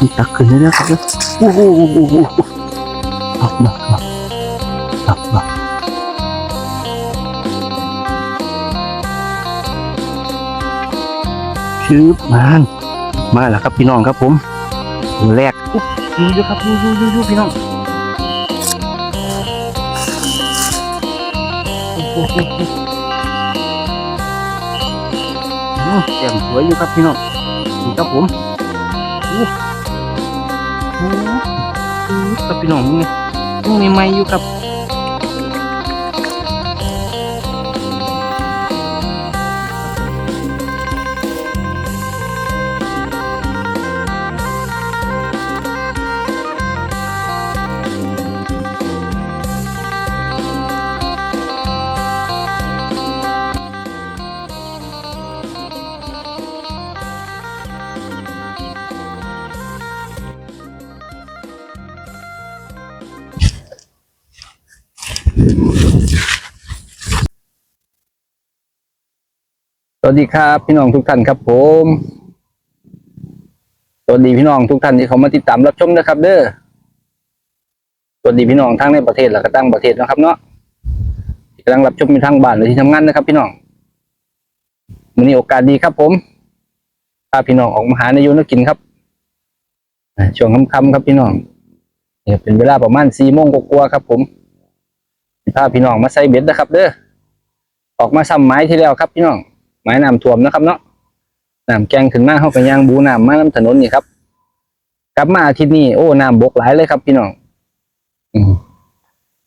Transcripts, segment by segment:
มีตักขึ้นเลยนะครับโอ้โหโอ้โหโอ้โหมามามามามาชืบมานมาแล้วครับพี่น้องครับผมตัวแรกอุ๊บยู่อยู่ครับอยู่อยู่อยู่อยู่พี่น้องโอ้โหโอ้โหอืมสวยอยู่ครับพี่น้องนี่ครับผมโอ้ ครับพี่น้องมึงไงมึงมีไม้อยู่ครับ วัสดีครับ พี่น้องทุกท่านครับผม สวัสดีพี่น้องทุกท่านที่เขามาติดตามรับชมนะครับ เด้อ สวัสดีพี่น้องทั้งในประเทศและก็ต่างประเทศนะครับ เนาะกำลังรับชมอยู่ทางบ้านหรือที่ทำงานนะครับ พี่น้องวันนี้โอกาสดีครับ ผมพาพี่น้องออกมาหาในยโยนกินครับช่วงค่ำๆครับพี่น้องเนี่ยเป็นเวลาประมาณสี่โมงกว่าครับ ผมพาพี่น้องมาใส่เบ็ดนะครับ เด้อออกมาซ้ำไม้ที่แล้วครับ พี่น้อง ไม้น้ำท่วมนะครับเนาะน้ำแกงขึ้นมาเข้าไปยางบูน้ำมาน้ำถนนนี่ครับ กลับมาอาทิตย์นี้โอ้น้ำบกหลายเลยครับพี่น้องอื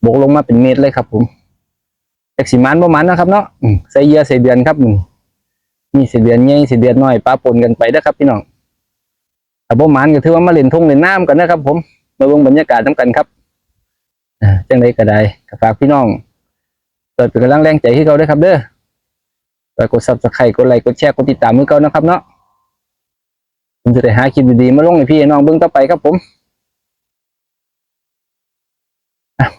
บกลงมาเป็นเมตรเลยครับ ผมแท็กซี่มันประมาณนะครับเนาะใส่เยื่อใส่เดือนครับอืมมีใส่เดือนใหญ่ใส่เดือนน้อยปลาปนกันไปนะครับพี่น้องถ้าบ่หมันก็ถือว่ามาเล่นทงเล่นน้ำกันนะครับ ผมมาเบิ่งบรรยากาศน้ำกันครับอ่าจังไดก็ได้ฝากพี่น้องเปิดเป็นกำลังแรงใจให้เขาด้วยครับเด้อ ไปกด subscribe กดไลค์กดแชร์กดติดตามมือเก่านะครับเนาะผมจะได้หาคลิปดีๆมาลงให้พี่น้องเบิ่งต่อไปครับผม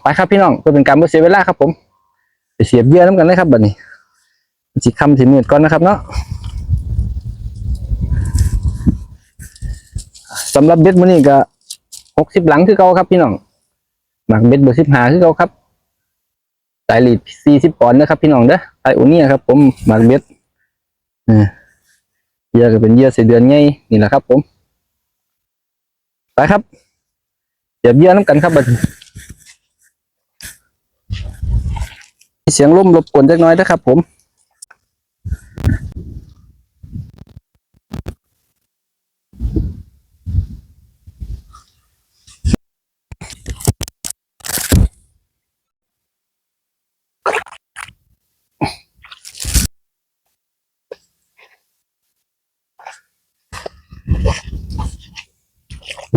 ไปครับพี่น้องเพื่อเป็นการไม่เสียเวลาครับผมไปเสียบเยื่อน้ำกันเลยครับบัดนี้สิคำสิมืดก่อนนะครับเนาะสำหรับเบ็ดมื้อนี้ก็หกสิบหลังคือเก่าครับพี่น้องหมักเบ็ดเบอร์สิบห้าคือเก่าครับ สายลีดสี่สิบปอนด์นะครับพี่น้องเด้อสายอุนี่ครับผมหมากเบ็ดเยอเหยื่อก็เป็นเยอะเสีเดือนไงนี่แหละครับ ผมไปครับเดี๋ยวเยอะน้ำกันครับบัดเสียงลมรบกวนเล็กน้อยนะครับผม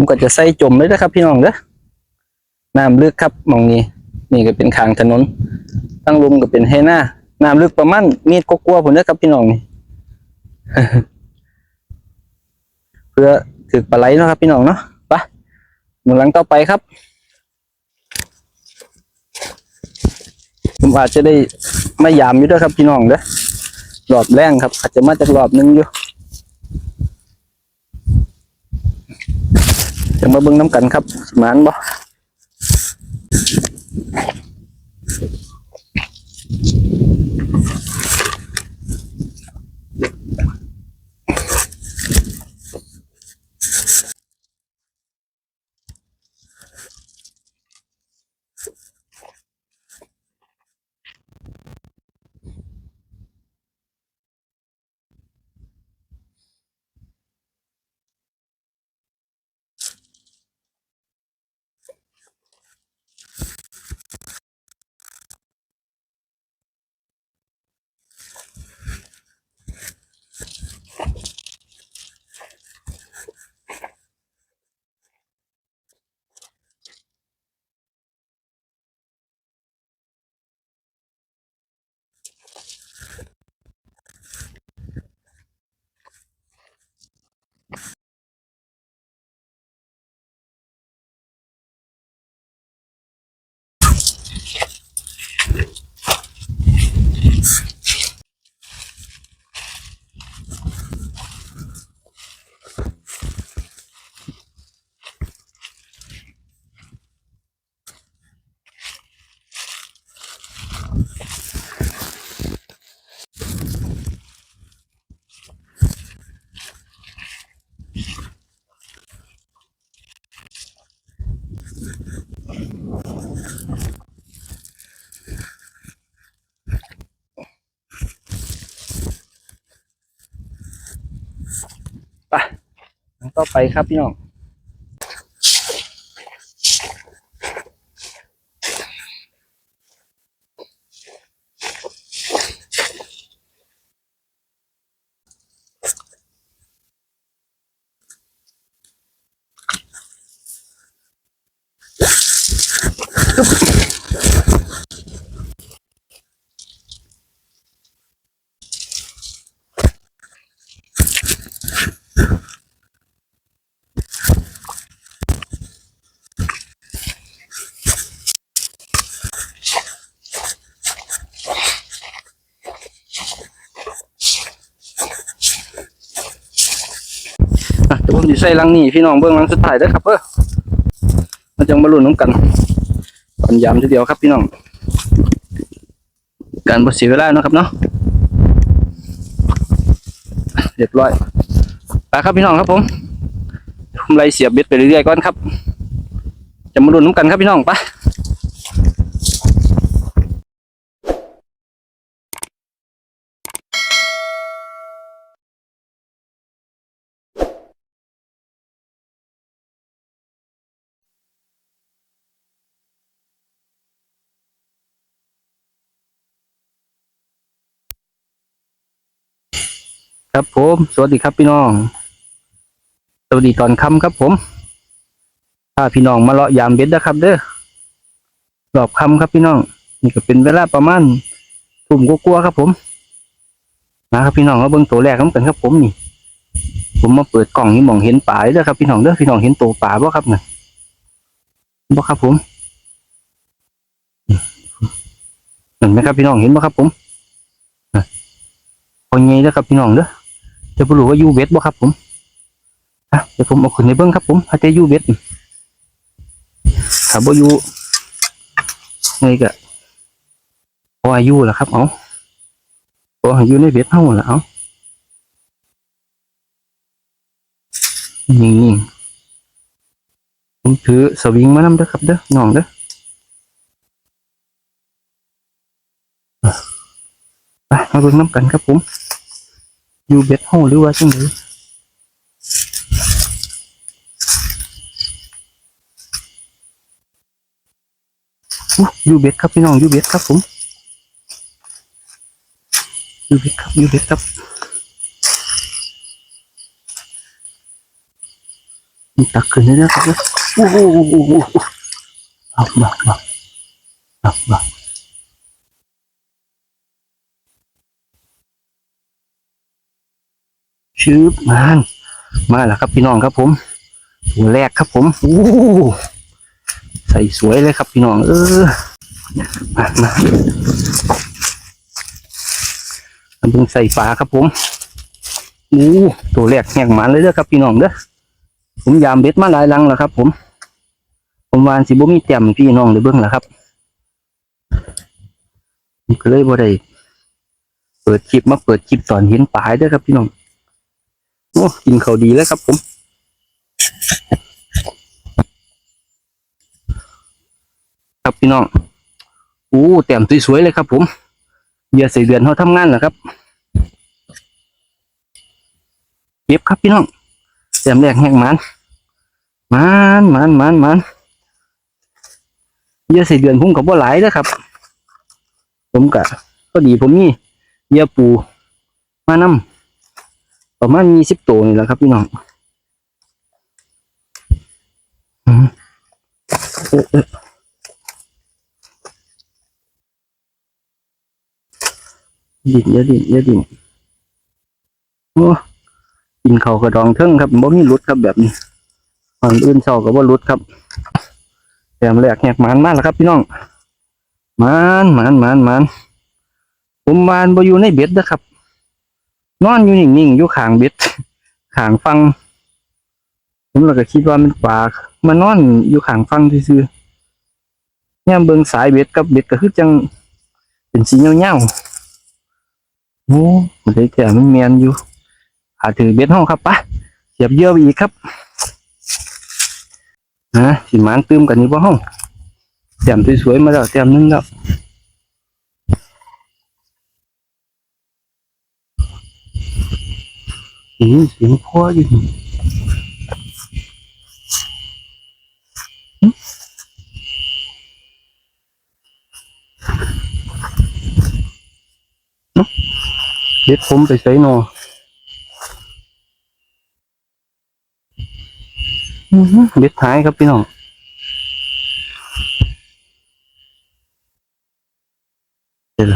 ก็จะใส่จมเลยนะครับ พี่น้องเด้อน้ำลึกครับมองนี้ นี่ก็เป็นทางถนนตั้งลุมก็เป็นให้หน้าน้ำลึกประมาณมีดก็กลัวผมเด้อครับพี่น้องนี่เพื่อถือปลาไหลเนาะครับพี่น้องเนาะไปหมุนหลังต่อไปครับผมอาจจะได้ไม่ยามอยู่ด้วยครับพี่น้องเด้อรอบแรงครับ อาจจะมาจากรอบหนึงอยู่ จะ มาเบิ่งน้ำกันครับสมานบ่ ต่อไปครับพี่น้อง อะเดี๋ยวผมจะใส่ลังนี่พี่น้องเบื้องลังสุดท้ายด้อครับเออมาจังบรรลุน้ำกันตอนยามทีเดียวครับพี่น้อง การบ่เสียเวลาเนาะครับเนาะเรียบร้อยไปครับพี่น้องครับผมผมไล่เสียบเบ็ดไปเรื่อยๆก่อนครับ จะมาลุ้นน้ำกันครับพี่น้องไป ครับผม สวัสดีครับพี่น้อง สวัสดีตอนค่ำครับผมถ้าพี่น้องมาเลาะยามเบ็ดนะครับ เด้อรอบค่ำครับพี่น้อง นี่ก็เป็นเวลาประมาณทุ่มกลัวๆครับผม นะครับพี่น้องมาเบิ่งตัวแรกน้ำกันครับผมนี่ ผมมาเปิดกล่องนี่มองเห็นป่าเลยเด้อครับพี่น้องเด้อพี่น้องเห็นตัวป่าบ่ครับเนี่ยบ่ครับผมเห็นไหมครับพี่น้องเห็นบ่ครับผมพอไงเด้อครับพี่น้องเด้อ จะบ่รู้ว่ายูเวทบ่ครับ ผมอะเดี๋ยวผมเอาขึ้นในเบิ้องครับ ผมถ้าจะยูเวทถ้าบ่ยูไงก็พออายุล่ะครับเอาพออายุในเวทเฮาล่ะเอานี่ผมถือสวิงมานำเด้อครับเด้อน้องเด้อไปมาเบิ่งน้ำกันครับผม อยู่เบ็ดห้องหรือว่าจังไดอู้อยู่เบ็ดครับพี่น้องอยู่เบ็ดครับผมอยู่เบ็ดครับอยู่เบ็ดครับมีตักขึ้นเลยนะครับเนี่ยโอ้โหโอ้โหโอ้โหเอามามาเอามา ชืบมานมาแล้วครับพี่น้องครับผม ตัวแรกครับผมโอ้ใส่สวยเลยครับพี่น้อง เออมามาอันนี้ใส่ฝาครับผมโอ้ตัวแรกแหงหมันเลยเด้อครับพี่น้องเด้อผมยามเบ็ดมาหลายลังแล้วครับ ผม ผมวานสิบ่มีเต็มพี่น้องเลยเบิ้งแล้วครับผมก็เลยบ่ได้เปิดคลิปมาเปิดคลิปตอนเห็นปลายเด้อครับพี่น้อง อ้กินเขาดีแล้วครับผม ครับพี่น้องโอ้แต้มสวยๆเลยครับ ผมเหยื่อใส่เดือนเขาทำงานเหรอครับเก็บครับพี่น้องแต้มแรกแห้งมันมันมันมันมันเหยื่อใส่เดือนผมกับว่าหลายนะครับ ผมกะก็ดีผมนี่เหยื่อปู มานำ ประมาณยี่สิบตัวนี่แหละครับพี่น้องอืมเอ๊ะเอ๊ะดิ่นอย่าดิ่นอย่าดิ่นโอ้กินเขากระดองเทิงครับบ่มีรุดครับแบบนี้ฝั่งอื่นเศร้ากับว่ารุดครับแถมแหลกแหกมันมาแล้วครับ พี่น้องมันมันมันมันผมมานบ่อยู่ในเบ็ดนะครับ นอนอยู่นิ่งๆอยู่ขางเบ็ดขางฟังผมเราก็คิดว่ามันปลามานอนอยู่ขางฟังซื่อเนี่ยเบิ่งสายเบ็ดกับเบ็ดก็คือจังเป็นสีเงาๆโอ้มันได้แต่มันแมนอยู่หาถือเบ็ดห้องครับปะเสียบเยอะไปอีกครับนะสิหมานตื้มกันนี่บ่ห้องแต้มสวยๆมาแล้วแต้มนึงแล้ว ไเสียงพ่ออยู่เด็ดผมไปใส่นอเด็ดท้ายครับพี่น้องเดี๋ยว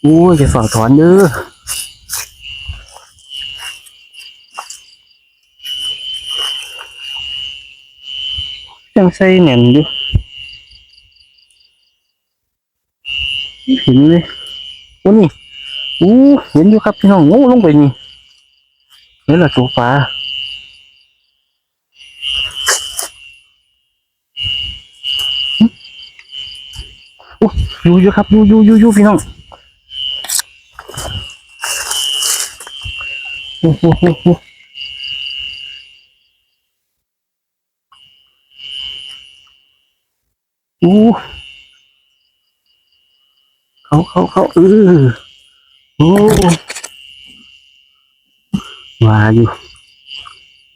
โอ้ยจะฝากถอนเด้อ ยังใส่แน่นอยู่เห็นเลยโอ้นี่อู้เห็นอยู่ครับพี่น้องโอ้ลงไปนี่นี่แหละตัวปลาหึโอ้อยู่อยู่ครับอยู่อยู่อยู่อยู่พี่น้องโอ้โห อ้โหโอ้เขาเขาเขาเออโอ้มาอยู่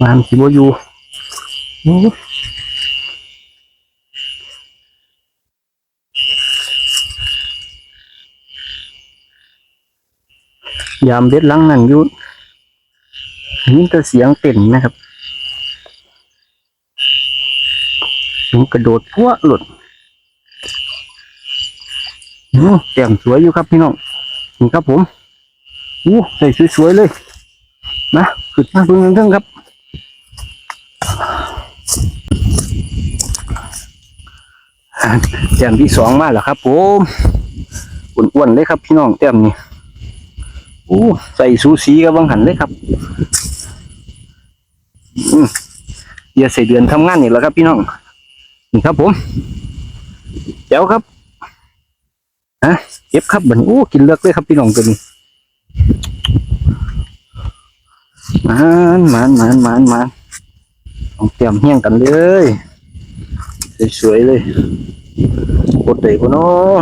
มาสิบอยู่โอ้ยามเด็ดลังนั่นอยู่นี่ก็เสียงเต้นนะครับเสียงกระโดดพัวหลุด อืมแต้มสวยอยู่ครับพี่น้องนี่ครับผมอู้ใส่สวยๆเลยนะขึ้นมาเพิ่งเพิ่งครับแต้มที่สองมาแล้วครับผมอ้วนๆเลยครับพี่น้องแต้มนี่อู้ใส่สูสีกับบางหันเลยครับอืมอย่าใส่เดือนทำงานนี่แหละครับพี่น้องนี่ครับผมเจ้าครับ ฮะเก็บครับบัดนอู้กินเลือกเลยครับพี่น้องตัวนี้มันมันมันมันมันต้องเตรียมเฮี้ยงกันเลยสวยๆเลยกดได้ปะเนาะ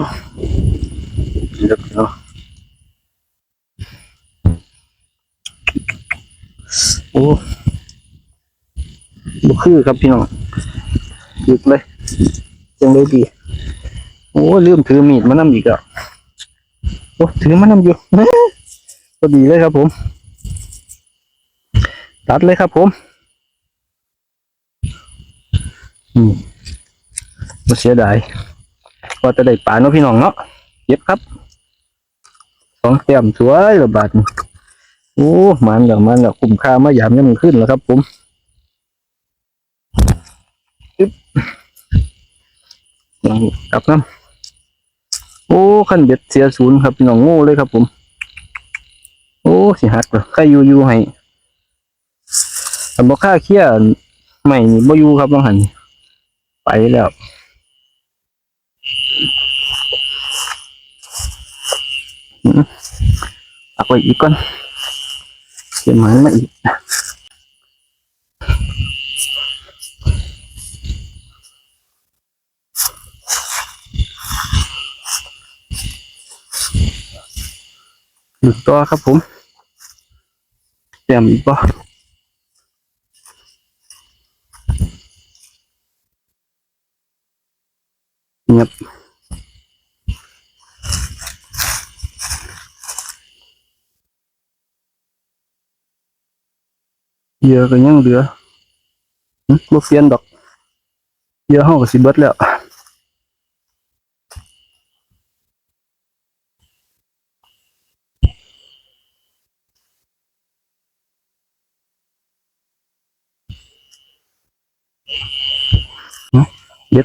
เลือกเนาะโอ้บุคือครับพี่น้องหยุดเลยจังเลยดี โอ้ลืมถือมีดมานำอีกอะโอ้ถือมานำอยู่ก็ดีเลยครับผม ตัดเลยครับผมอืมมาเสียดายว่าจะได้ปลาเนาะพี่น้องเนาะเย็บครับสองแต้มสวยระบาดโอ้มันแล้วมันแล้วคุ้มค่ามายามยังขึ้นแล้วครับ ผมกลับน้ำ โอ้ขั้นเบ็ดเสียศูนย์ครับพี่น้องโง่เลยครับผม โอ้สิหักเหรอใครอยู่อยู่ให้อันบอกค่าเคี้ยไม่นี่บ่อยู่ครับน้องหันไปแล้วอืมเอาไปอีกก่อนเดี๋ยวมันมาอีก หนึ่งตัวครับผมเตรียมอีกบ่เงียบเยื่อก็ยังเหลือหึบ่เฟียนดอกเยื่อห้องก็สิเบิดแล้ว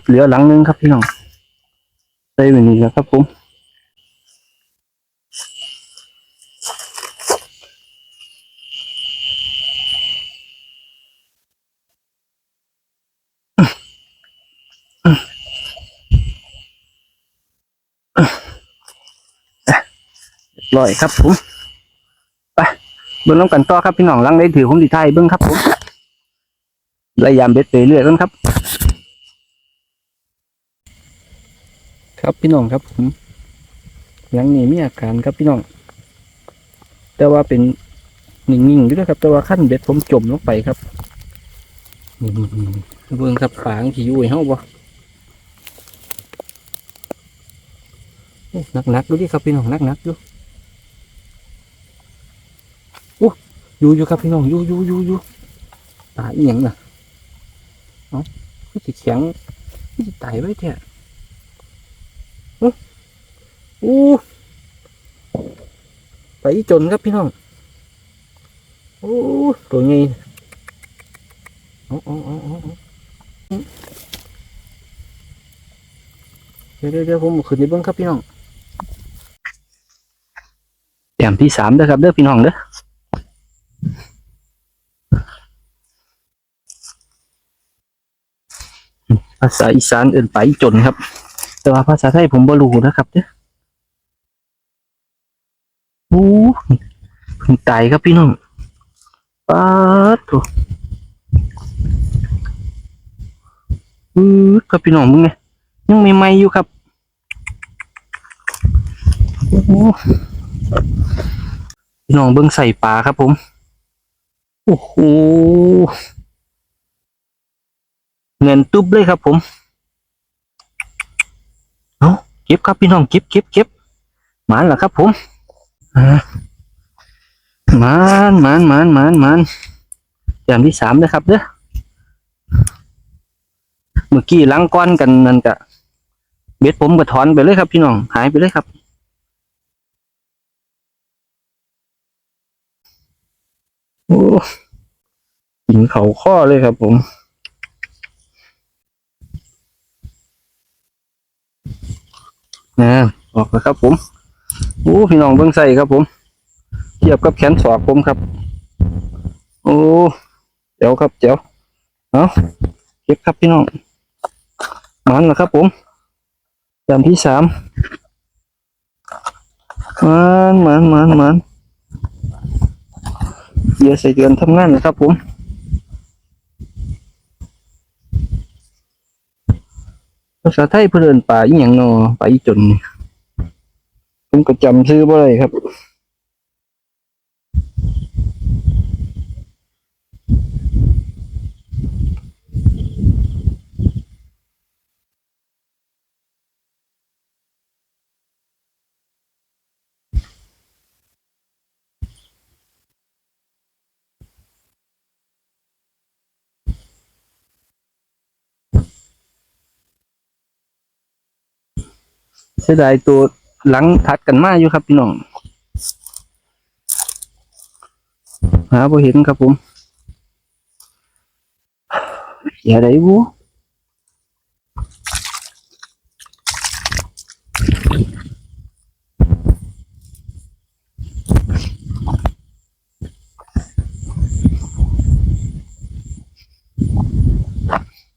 เหลือหลังนึงครับพี่น้องใส่ไว้นี่แล้วครับผมเรียบร้อยครับผมไปเบิ่งน้ำกันต่อครับพี่น้องลังได้ถือผมดีไทยเบิ่งครับผมระยามเบ็ดไปเรื่อยกันครับ ครับพี่น้องครับผมหลังนี้มีอาการครับพี่น้อง แต่ว่าเป็นนิ่งๆอยู่ด้วยครับ แต่ว่าขั้นเบ็ดผมจมลงไปครับเบิ่งครับฝางที่ยู่ให้เฮาบ่หนักหนักๆดูดิครับพี่น้องหนักหนักๆอยู่อู้อยู่อยู่ครับพี่น้องอยู่อยู่อยู่อยู่ตายอียังน่ะเอ้าคือสิแข็งคือสิตายไว้แท้ อู้อู้ไปอีจนครับพี่น้องโอ้ตัวใหญ่เอ๋อาเอ๋อาเอาเดี๋ยวเดี๋ยวเดี๋ยวผมเอาขึ้นไปเบิ้งครับพี่น้องแต้มที่สามเด้อครับเด้อพี่น้องเด้อภาษาอีสานเอื่นไปจนครับ แต่ว่าภาษาไทยผมบ่รู้นะครับเด้อโอ้เพิ่งตายครับพี่น้องป๊าดโถอือครับพี่น้องมึงไงยังมีไม้อยู่ครับพี่น้องเบิ่งใส่ปลาครับผม โอ้โหเงินตุ๊บเลยครับผม เก็บครับพี่น้องเก็บเก็บเก็บหมานเหรอครับ ผมหมานหมานหมานหมานหมานอย่างที่สามนะครับเด้อเมื่อกี้ล้างก้อนกันนั่นกะเบ็ดผมก็ถอนไปเลยครับพี่น้องหายไปเลยครับโอ้หินเขาข้อเลยครับผม นะออกแล้วครับ ผมโอ้พี่น้องเบิ้งใส่ครับผม เทียบกับแขนศอกผมครับ โอ้เจ๋วครับเจ๋วเอาเก็บครับพี่น้องมันแล้วครับ ผมจำที่สามมันมันมันมันเดี๋ยวใส่เดือนทำงานนะครับผม ภาษาไทยเพื่นเอนป่าอีหยังเนอป่าอีจนนี่ผมก็จำชื่อบ่ได้ครับ สียดายตัวหลังทัดกันมาอยู่ครับพี่น้องหาบ่เห็นครับผมอย่าได้บู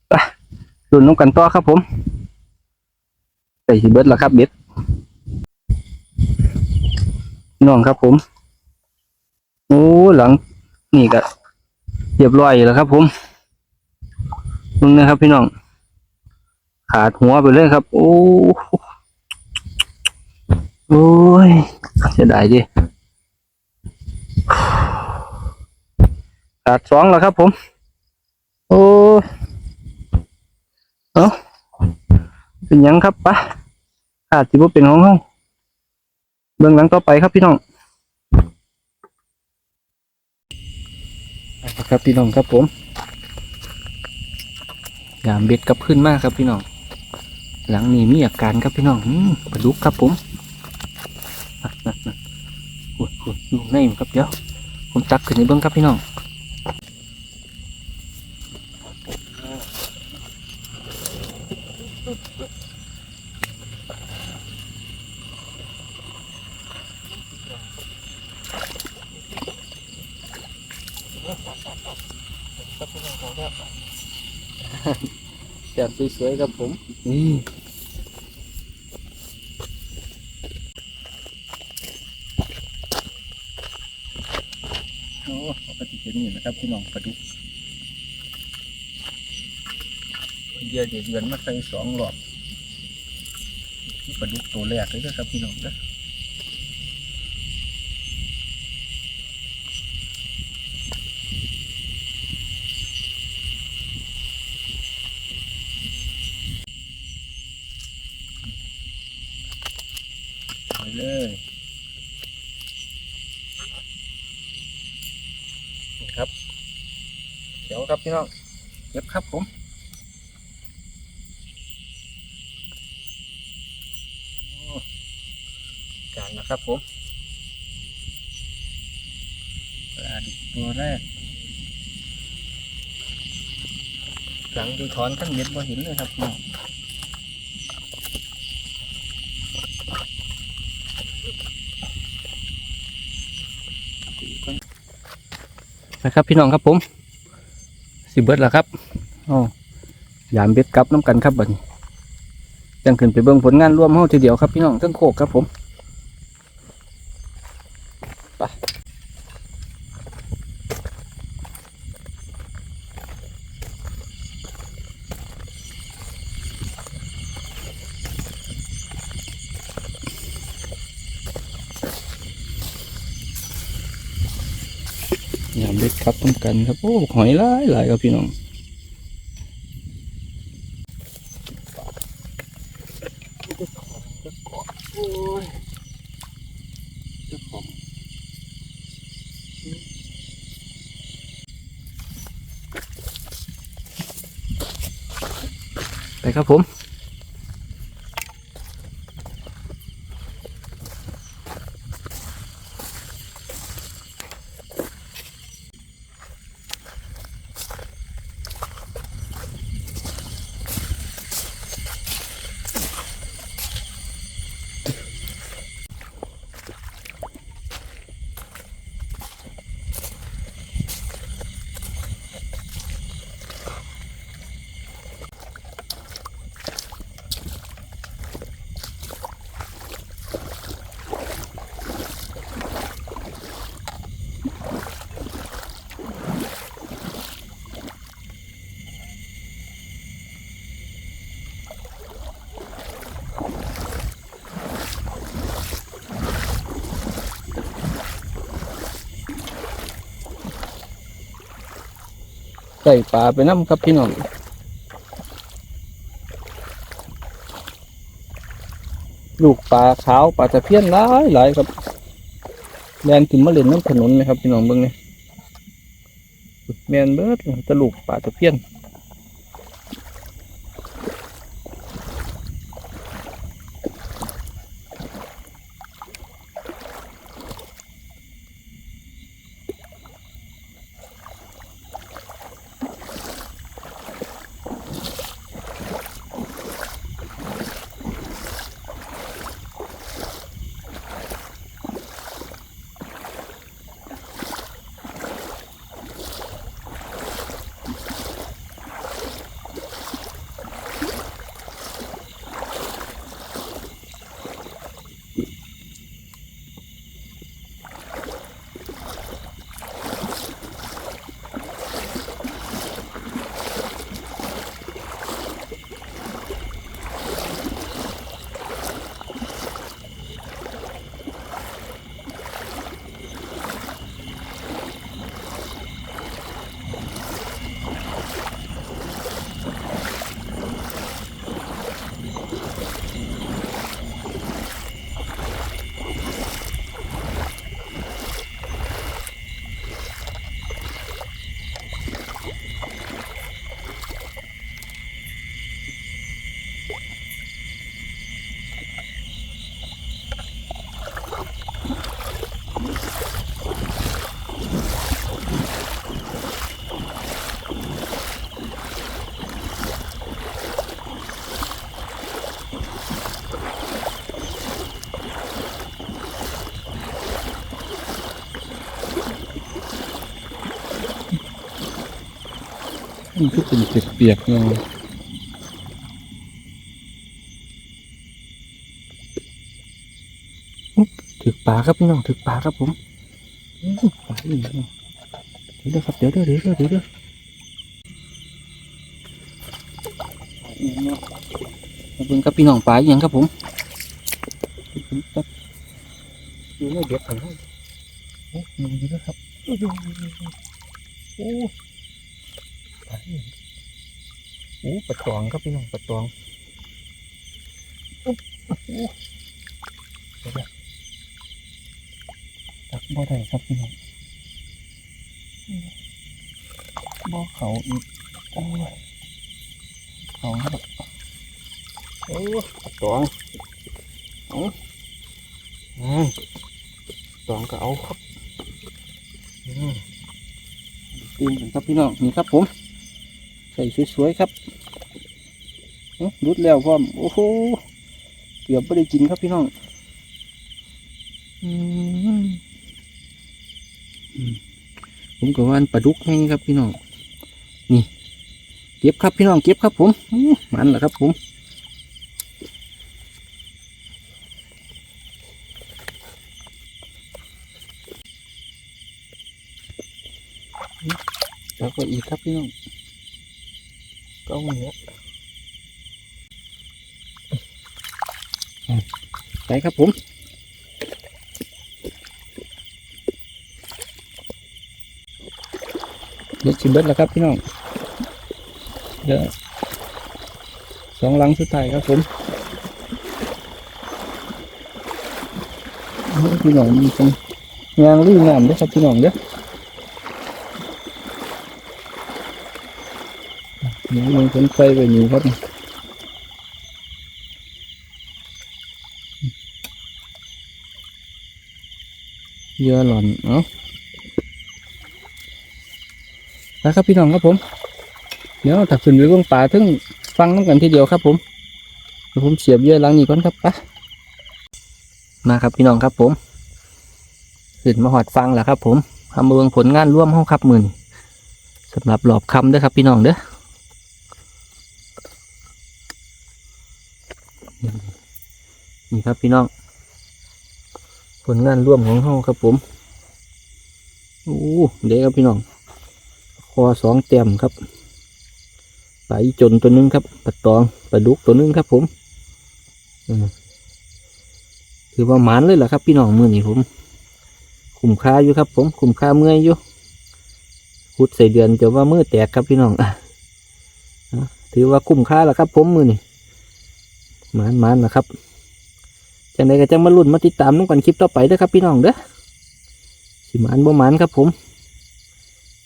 ไปรุ่นน้องกันต่อครับผม ใส่สิเบิดแล้วครับเบ็ดน้องครับผมโอ้หลังนี่ก็เรียบร้อยแล้วครับ ผมมึงนะครับ พี่น้อง ขาดหัวไปเลยครับ โอ้โอ้ยเสียดายดิขาดสองแล้วครับ ผม โอ้เอ้าเป็นยังครับปะ อาจจะว่เป็นของห้องเบื้องหลังต่อไปครับพี่น้องครับพี่น้องครับผมยามเบ็ดกับขึ้นมากครับพี่น้อง หลังนี้มีอาการครับพี่น้องอืมปลาดุกครับผมนั่นนั่นอ้ยโอ้ยอยู่ในมันครับเดี๋ยว ผมตักขึ้นในเบื้องครับพี่น้อง วยๆครับผมนี่โอ้ปกติจะนี่นะครับพี่น้องปลาดุกเดียวเดี๋ยวเดือนมาใส่สองรอบนี่ปลาดุกตัวแรกเลยนะครับพี่น้องนะ ครับเดี๋ยว ครับพี่น้องเก็บครับผมการนะครับผมปลาดุกตัวแรก หลังที่ถอนขั้นเบ็ดบ่เห็นเลยครับพี่น้องนะครับพี่น้องครับผม สิเบิดแล้วครับอ๋อยามเบ็ดกลับน้ำกันครับบัดนี้ยังขึ้นไปเบิ่งผลงานร่วมเฮาทีเดียวครับพี่น้องทั้งโคกครับผมไป ยามเบ็ดกลับน้ำกันครับโอ้หอยหลายหลายครับพี่น้องไปครับผม ใส่ปลาไปน้ำครับพี่น้องลูกปลาขาวปลาตะเพียนหลายหลายครับแมนขึ้นมาเล่นน้ำถนนไหมครับพี่น้องเบิ่งเนี่ยแมนเบิร์ดตะลูกปลาตะเพียน มันคือเป็นเปียกๆเนาะถึกปลาครับพี่น้องถึกปลาครับผมปลาอีกแล้วเดี๋ยวครับเดี๋ยวเด้อเดี๋ยวเด้อเดี๋ยวเด้อมาเบิ่งครับพี่น้องปลาอีหยังครับผมดูไม่เด็ดของเขาโอ้มึงดีด้วยครับโอ้โอ้ปลาอีหยังโอ้ปลา ตองครับพี่น้องปลาตองโอ้โอ้เดี๋ยวเดี๋ยวตักบ่ได้ครับพี่น้องบ่เขาอีกโอ้ยเขาครับโอ้ยตองเอาอืมตองก็เอาครับอืมตีนกันครับพี่น้องนี่ครับผมใส่สวยๆครับ รุดแล้วพร้อม โอ้โห เกือบไม่ได้กินครับพี่น้องอผมก็ว่านปลาดุกให้ครับพี่น้อง นี่ เก็บครับพี่น้องเก็บครับผมอันแหละครับผมแล้วก็อีกครับพี่น้องก็เอาเนี้ ไปครับผมเด็ดชิมเบ็ดแล้วครับพี่น้องเดี๋ยวสองหลังสุดท้ายครับผมพี่น้องมีคนยางลุยงามเด้วยครับพี่น้องเด้อเดี๋ยวมันคนไฟไปอยู่ครับ เยอะหล่อนเอ้านะครับพี่น้องครับผม เดี๋ยวถักขึ้นไปเบื้องป่าถึงฟังน้ำกันทีเดียวครับ ผมเดี๋ยวผมเสียบเยอะหลังนี้ก่อนครับปะมาครับพี่น้องครับผมขึ้นมาหอดฟังแล้วครับ ผมทำเบืองผลงานร่วมห้องครับมือนี้สำหรับหลอบคำเด้อครับพี่น้องเด้อนี่ครับพี่น้อง ผลงานร่วมของห้องครับผมโอ้เด็กครับพี่น้อง คอสองเต็มครับปลาจนตัวหนึงครับปลาตองปลาดุกตัวหนึงครับผมอืมถือว่าหมานเลยแหละครับ พี่น้องมือนี่ผมคุ้มค่าอยู่ครับ ผมคุ้มค่าเมื่อยอยู่ขุดใส่เดือนจะว่ามือแตกครับพี่น้องถือว่าคุ้มค่าแล้วครับ ผมมือนี่หมานหมานนะครับ จังไดก็จะมาลุ้นมาติดตามน้องกันคลิปต่อไปเด้อครับพี่น้องเด้อสิมานบ่มานครับผม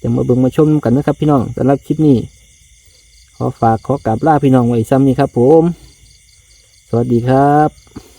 จะมาเบิ่งมาชมกันนะครับพี่น้องสำหรับคลิปนี้ ขอฝากขอกราบลาพี่น้องไว้ซ้ำนี้ครับผม สวัสดีครับ